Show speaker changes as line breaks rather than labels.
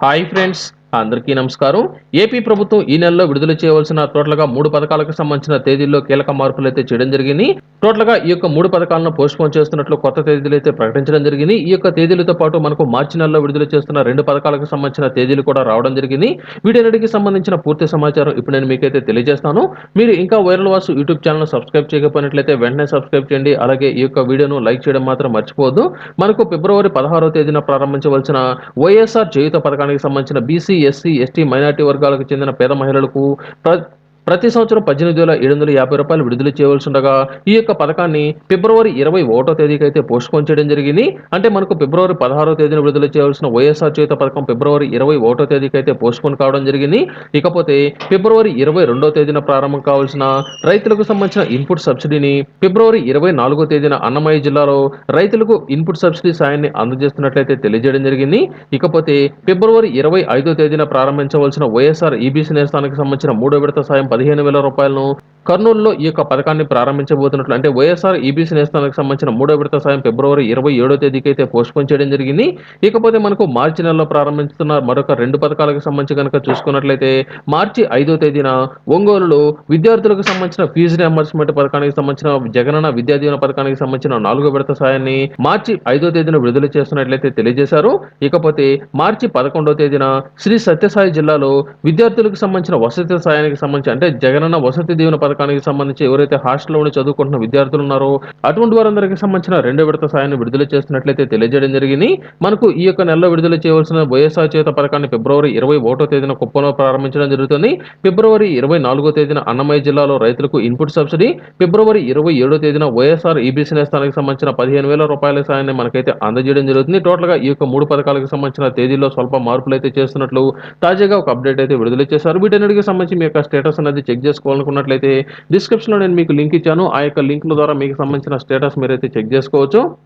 Hi friends అందరికీ నమస్కారం. AP ప్రభుత్వం ఈ నెలలో విడుదల చేయవలసిన టోటల్గా మూడు పథకాలకు సంబంధించిన తేదీల్లో కీలక మార్పులు అయితే చేయడం జరిగింది. టోటల్గా ఈ యొక్క మూడు పథకాలను పోస్ట్ పోన్ చేస్తున్నట్లు కొత్త తేదీలు అయితే ప్రకటించడం జరిగింది. ఈ యొక్క తేదీలతో పాటు మనకు మార్చి నెలలో విడుదల చేస్తున్న రెండు పథకాలకు సంబంధించిన తేదీలు కూడా రావడం జరిగింది. వీటన్నిటికి సంబంధించిన పూర్తి సమాచారం ఇప్పుడు నేను మీకైతే తెలియజేస్తాను. మీరు ఇంకా viral Vasu YouTube channel subscribe చేయకపోయినట్లయితే వెంటనే సబ్స్క్రైబ్ చేయండి. అలాగే ఈ యొక్క వీడియోను లైక్ చేయడం మాత్రం మర్చిపోవద్దు. మనకు ఫిబ్రవరి పదహారో తేదీన ప్రారంభించవలసిన వైఎస్ఆర్ చేయుత పథకానికి సంబంధించిన బీసీ ఎస్సీ ఎస్టీ మైనార్టీ వర్గాలకు చెందిన పేద మహిళలకు ప్ర ప్రతి సంవత్సరం పద్దెనిమిది వేల ఏడు వందల యాభై రూపాయలు విడుదల చేయవలసి ఉండగా ఈ యొక్క పథకాన్ని ఫిబ్రవరి ఇరవై ఒకటో తేదీకి అయితే పోస్ట్ పోన్ చేయడం జరిగింది. అంటే మనకు ఫిబ్రవరి పదహారో తేదీన విడుదల చేయవలసిన వైఎస్ఆర్ చేత పథకం ఫిబ్రవరి ఇరవై ఒకటో తేదీకి అయితే పోస్ట్ పోన్ కావడం జరిగింది. ఇకపోతే ఫిబ్రవరి ఇరవై రెండో తేదీన ప్రారంభం కావాల్సిన రైతులకు సంబంధించిన ఇన్పుట్ సబ్సిడీని ఫిబ్రవరి ఇరవై నాలుగో తేదీన అన్నమయ్య జిల్లాలో రైతులకు ఇన్పుట్ సబ్సిడీ సాయాన్ని అందజేస్తున్నట్లయితే తెలియజేయడం జరిగింది. ఇకపోతే ఫిబ్రవరి ఇరవై ఐదో తేదీన ప్రారంభించవలసిన వైఎస్ఆర్ ఈబీసీ నేస్తానికి సంబంధించిన మూడో విడత సాయం పదిహేను వేల రూపాయలను కర్నూలులో ఈ యొక్క పథకాన్ని ప్రారంభించబోతున్నట్లు అంటే వైఎస్ఆర్ ఈబీసీ నేస్తానికి సంబంధించిన మూడో విడత సాయం ఫిబ్రవరి ఇరవై ఏడో తేదీకి అయితే పోస్ట్ పోన్ చేయడం జరిగింది. ఇకపోతే మనకు మార్చి నెలలో ప్రారంభిస్తున్న మరొక రెండు పథకాలకు సంబంధించి కనుక చూసుకున్నట్లయితే మార్చి ఐదో తేదీన ఒంగోలులో విద్యార్థులకు సంబంధించిన ఫీజు రియంబర్స్మెంట్ పథకానికి సంబంధించిన జగనన్న విద్యా దీవెన పథకానికి సంబంధించిన నాలుగో విడత సాయాన్ని మార్చి ఐదో తేదీన విడుదల చేస్తున్నట్లయితే తెలియజేశారు. ఇకపోతే మార్చి పదకొండో తేదీన శ్రీ సత్యసాయి జిల్లాలో విద్యార్థులకు సంబంధించిన వసతి సాయానికి సంబంధించి అంటే జగనన్న వసతి దీవెన పథకం పథకానికి సంబంధించి ఎవరైతే హాస్టల్లో ఉండి చదువుకుంటున్న విద్యార్థులు ఉన్నారో అటువంటి వారందరికీ సంబంధించిన రెండో విడత సాయాన్ని విడుదల చేస్తున్నట్లయితే తెలియజేయడం జరిగింది. మనకు ఈ యొక్క నెలలో విడుదల చేయవలసిన వైఎస్ఆర్ చేత పథకాన్ని ఫిబ్రవరి ఇరవై ఒకటో తేదీన కుప్పంలో ప్రారంభించడం జరుగుతుంది. ఫిబ్రవరి ఇరవై నాలుగో తేదీన అన్నమయ్య జిల్లాలో రైతులకు ఇన్పుట్ సబ్సిడీ. ఫిబ్రవరి ఇరవై ఏడో తేదీన వైఎస్ఆర్ ఈబీసీ నేస్తానికి సంబంధించిన పదిహేను వేల రూపాయల సాయాన్ని మనకైతే అందజేయడం జరుగుతుంది. టోటల్గా ఈ యొక్క మూడు పథకాలకు సంబంధించిన తేదీల్లో స్వల్ప మార్పులు అయితే చేస్తున్నట్లు తాజాగా ఒక అప్డేట్ అయితే విడుదల చేశారు. వీటన్నిటికి సంబంధించి మీ యొక్క స్టేటస్ అనేది చెక్ చేసుకోవాలనుకున్నట్లయితే డిస్క్రిప్షన్లో నేను మీకు లింక్ ఇచ్చాను. ఆ యొక్క లింక్ ద్వారా మీకు సంబంధించిన స్టేటస్ మీరైతే చెక్ చేసుకోవచ్చు.